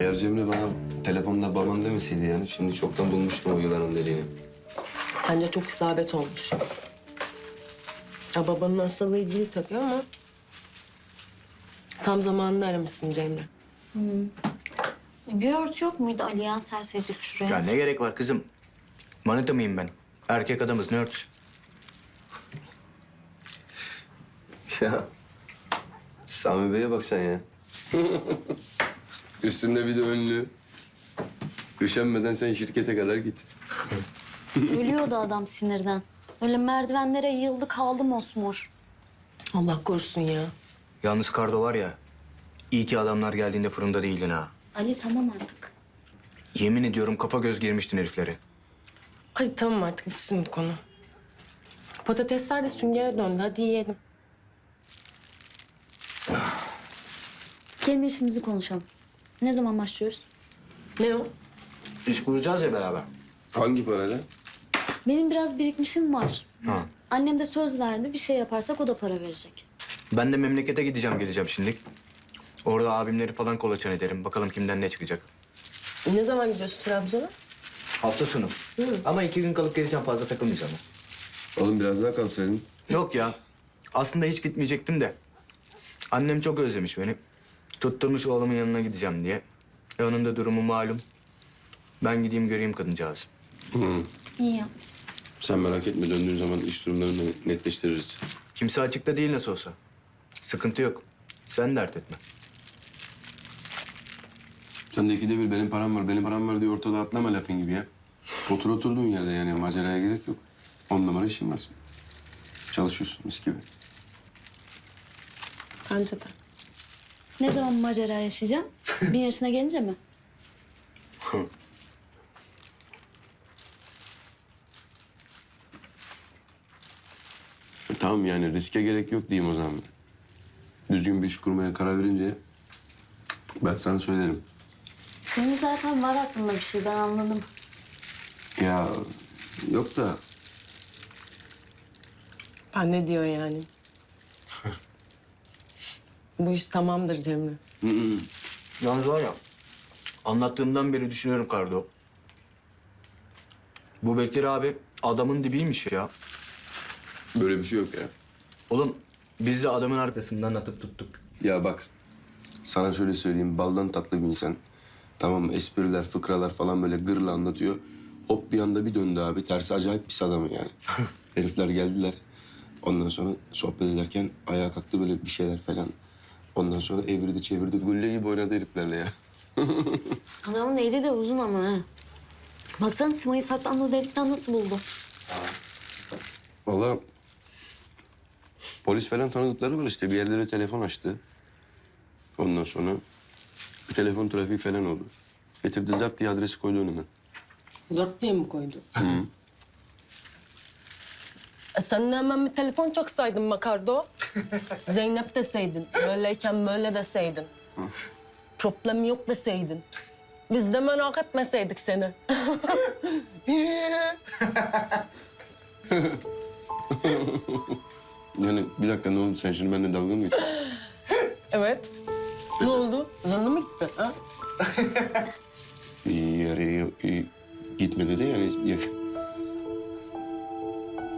Eğer Cemre bana telefonda baban demeseydi yani şimdi çoktan bulmuştum o yılanın deliğini. Bence çok isabet olmuş. Ya babanın hastalığı değil tabii ama... Tam zamanında aramışsın Cemre. Bir örtü yok muydu Aliyan serseydik şuraya? Ya ne gerek var kızım? Manita mıyım ben? Erkek adamız ne örtüsü? Ya Sami Bey'e bak sen ya. Üstünde bir de önlü. Üşenmeden sen şirkete kadar git. Ölüyordu adam sinirden. Öyle merdivenlere yığıldı kaldı mosmor. Allah korusun ya. Yalnız Kardo var ya, iyi ki adamlar geldiğinde fırında değildin ha. Ali tamam artık. Yemin ediyorum kafa göz girmiştin heriflere. Hadi tamam artık bitsin bu konu. Patatesler de süngere döndü. Hadi yiyelim. Kendi işimizi konuşalım. Ne zaman başlıyoruz? Ne o? İş kuracağız ya beraber. Hangi parayla? Benim biraz birikmişim var. Ha. Annem de söz verdi. Bir şey yaparsak o da para verecek. Ben de memlekete gideceğim geleceğim şimdi. Orada abimleri falan kolaçan ederim. Bakalım kimden ne çıkacak. Ne zaman gidiyorsun Trabzon'a? Hafta sonu. Ama iki gün kalıp geleceğim fazla takılmayacağım. Oğlum biraz daha kalsaydın. Yok ya. Aslında hiç gitmeyecektim de. Annem çok özlemiş beni. Tutturmuş oğlumun yanına gideceğim diye. E onun da durumu malum. Ben gideyim göreyim kadıncağız. İyi yapmışsın. Sen merak etme döndüğün zaman iş durumlarını netleştiririz. Kimse açıkta değil nasıl olsa. Sıkıntı yok. Sen dert etme. Sen de ikide bir benim param var, benim param var diye ortada atlama lapin gibi ya. Otur oturduğun yerde yani maceraya gerek yok. On numara işin var. Çalışıyorsun mis gibi. Bence de. Ne zaman macera yaşayacağım? Bin yaşına gelince mi? Tamam yani riske gerek yok diyeyim o zaman. Düzgün bir iş kurmaya karar verince ben sana söylerim. Senin zaten var aklında bir şey ben anladım. Ya yok da Ben ne diyor yani? Bu iş tamamdır Cemre. Yalnız var ya, anlattığımdan beri düşünüyorum Kardo. Bu Bekir abi adamın dibiymiş ya. böyle bir şey yok ya. Oğlum biz de adamın arkasından atıp tuttuk. Ya bak sana şöyle söyleyeyim baldan tatlı bir insan. Tamam espriler, fıkralar falan böyle gırla anlatıyor. Hop bir anda bir döndü abi. Tersi acayip pis adamı yani. Herifler geldiler. Ondan sonra sohbet ederken ayağa kalktı böyle bir şeyler falan. Ondan sonra evirdi çevirdi. Gülle gibi oynadı heriflerle ya. Adamın eli de uzun ama ha. Baksana Sima'yı saklandığı delikten nasıl buldu? Vallahi polis falan tanıdıkları var işte. Bir yerlere telefon açtı. Ondan sonra bir telefon trafiği falan oldu. Getirdi zap diye adresi koydu önüme. Dört diye mi koydu? E sen hemen bir telefon çaksaydın Makardo. Zeynep deseydin. Böyleyken böyle deseydin. Problem yok deseydin. Biz de merak etmeseydik seni. Yani bir dakika ne oldu sen şimdi benimle dalga mı geçiyorsun? evet. Ne oldu? Zoruna mı gitti? Ha? Yarı gitmedi de yani.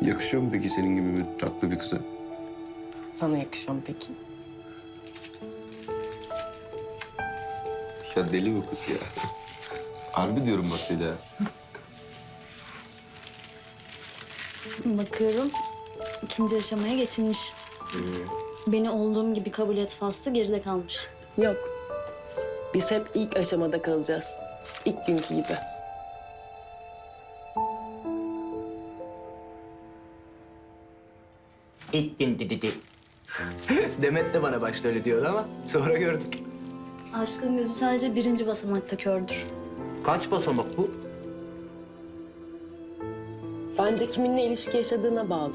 Yakışıyor mu peki senin gibi bir tatlı bir kıza? Sana yakışıyor mu peki? Ya deli bu kız ya. Harbi diyorum bak deli ha. Bakıyorum ikinci aşamaya geçilmiş. Beni olduğum gibi kabul et faslı geride kalmış. Yok. Biz hep ilk aşamada kalacağız. İlk günkü gibi. Gün dedi. Demet de bana başta öyle diyordu ama sonra gördük. Aşkın gözü sadece birinci basamakta kördür. Kaç basamak bu? Bence kiminle ilişki yaşadığına bağlı.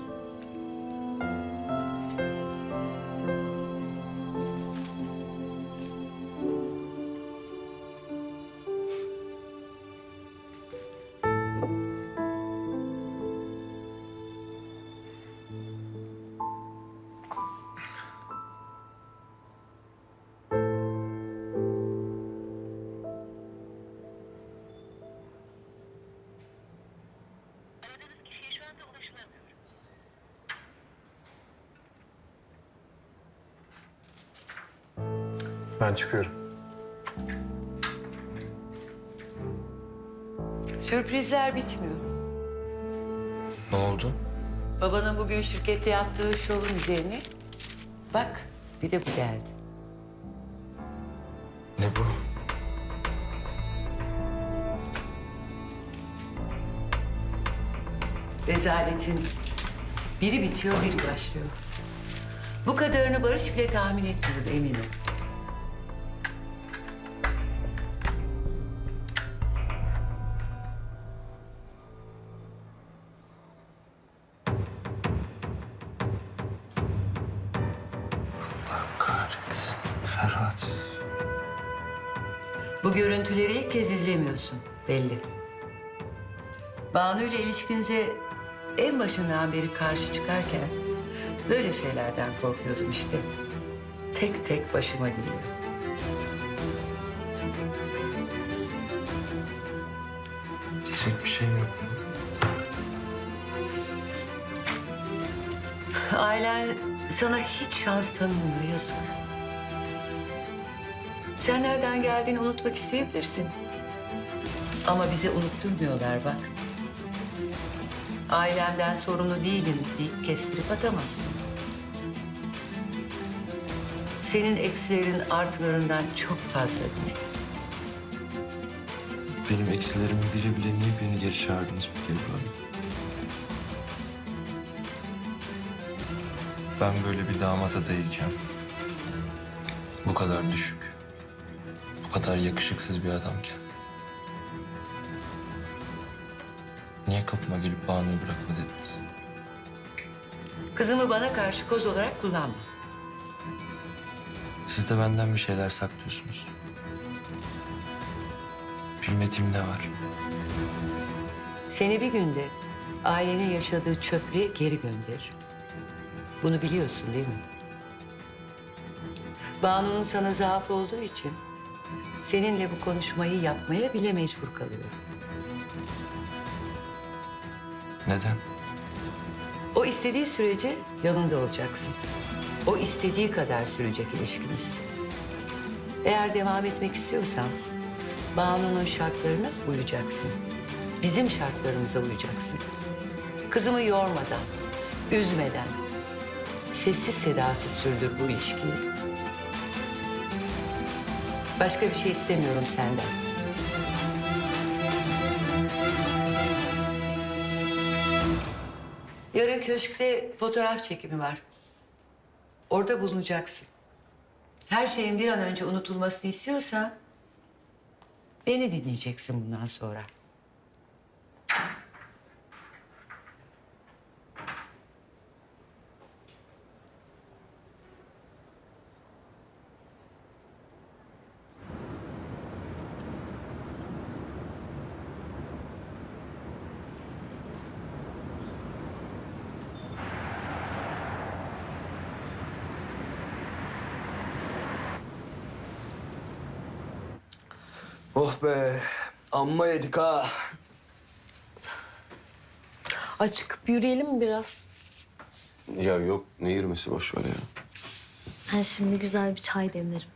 Ben çıkıyorum. Sürprizler bitmiyor. Ne oldu? Babanın bugün şirkette yaptığı şovun üzerine bak bir de bu geldi. Ne bu? Rezaletin biri bitiyor biri başlıyor. Bu kadarını Barış bile tahmin etmiyordu eminim. Kahretsin. Ferhat. Bu görüntüleri ilk kez izlemiyorsun belli. Banu ile ilişkinize en başından beri karşı çıkarken böyle şeylerden korkuyordum işte. Tek tek başıma geliyor. Diyecek bir şeyim yok benim. Ailen sana hiç şans tanımıyor yazık. Sen nereden geldiğini unutmak isteyebilirsin. Ama bize unutturmuyorlar bak. Ailemden sorumlu değilim deyip kestirip atamazsın. Senin eksilerin artılarından çok fazla büyük. Benim eksilerimi bile bile niye beni geri çağırdınız Ebru Hanım? Ben böyle bir damat adayıyken bu kadar düşük, bu kadar yakışıksız bir adamken niye kapıma gelip Banu'yu bırakma dediniz? Kızımı bana karşı koz olarak kullanma. Siz de benden bir şeyler saklıyorsunuz. Bilmediğim ne var? Seni bir günde ailenin yaşadığı çöplüğe geri gönderir. Bunu biliyorsun değil mi? Banu'nun sana zaaf olduğu için seninle bu konuşmayı yapmaya bile mecbur kalıyor. Neden? O istediği sürece yanında olacaksın. O istediği kadar sürecek ilişkiniz. Eğer devam etmek istiyorsan Banu'nun şartlarına uyacaksın. Bizim şartlarımıza uyacaksın. Kızımı yormadan, üzmeden, sessiz sedasız sürdür bu ilişkiyi. Başka bir şey istemiyorum senden. Yarın köşkte fotoğraf çekimi var. Orada bulunacaksın. Her şeyin bir an önce unutulmasını istiyorsan... ...beni dinleyeceksin bundan sonra. Oh be. Amma yedik ha. Ay çıkıp yürüyelim mi biraz? Ya yok ne yürümesi boş ver ya. Ben şimdi güzel bir çay demlerim.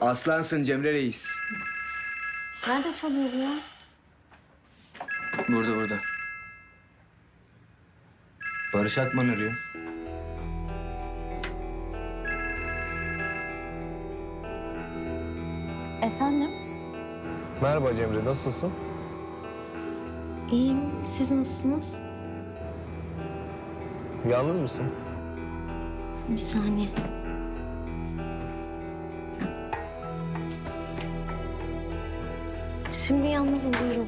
Aslansın Cemre Reis. Nerede çalıyor bu ya? Burada burada. Barış Akman arıyor. Efendim? Merhaba Cemre, nasılsın? İyiyim. Siz nasılsınız? Yalnız mısın? Bir saniye. Şimdi yalnızım buyurun.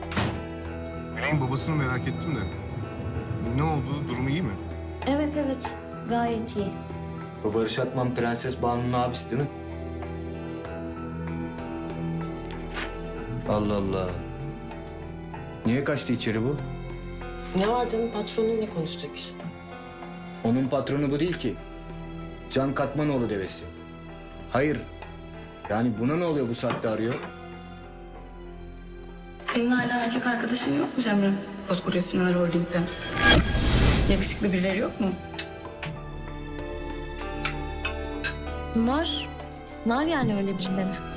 Güney'in babasını merak ettim de. Ne oldu? Durumu iyi mi? Evet evet. Gayet iyi. Bu Barış Akman Prenses Banu'nun abisi değil mi? Allah Allah. Niye kaçtı içeri bu? Ne var canım patronuyla konuşacak işte. Onun patronu bu değil ki. Can Katmanoğlu devesi. Hayır. Yani buna ne oluyor bu saatte arıyor? Senin hala erkek arkadaşın yok mu Cemre? Koskoca Sinan Holding'de. Yakışıklı birileri yok mu? Var. Var yani öyle birileri.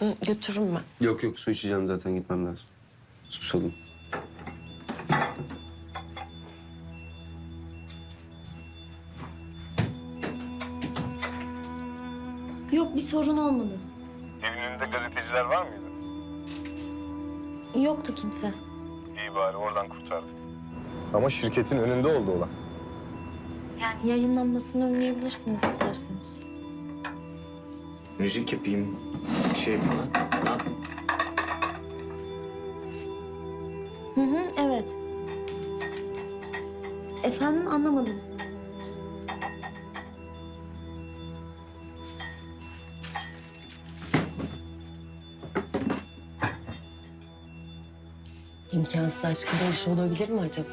Hı, götürürüm ben. Yok yok su içeceğim zaten gitmem lazım. Susadım. Yok bir sorun olmadı. Evin önünde gazeteciler var mıydı? Yoktu kimse. İyi bari oradan kurtardık. Ama şirketin önünde oldu olan. Yayınlanmasını önleyebilirsiniz isterseniz. Müzik yapayım, bir şey yapayım. ha? Ne yapayım? Hı hı evet. Efendim anlamadım. İmkansız aşkın bir iş olabilir mi acaba?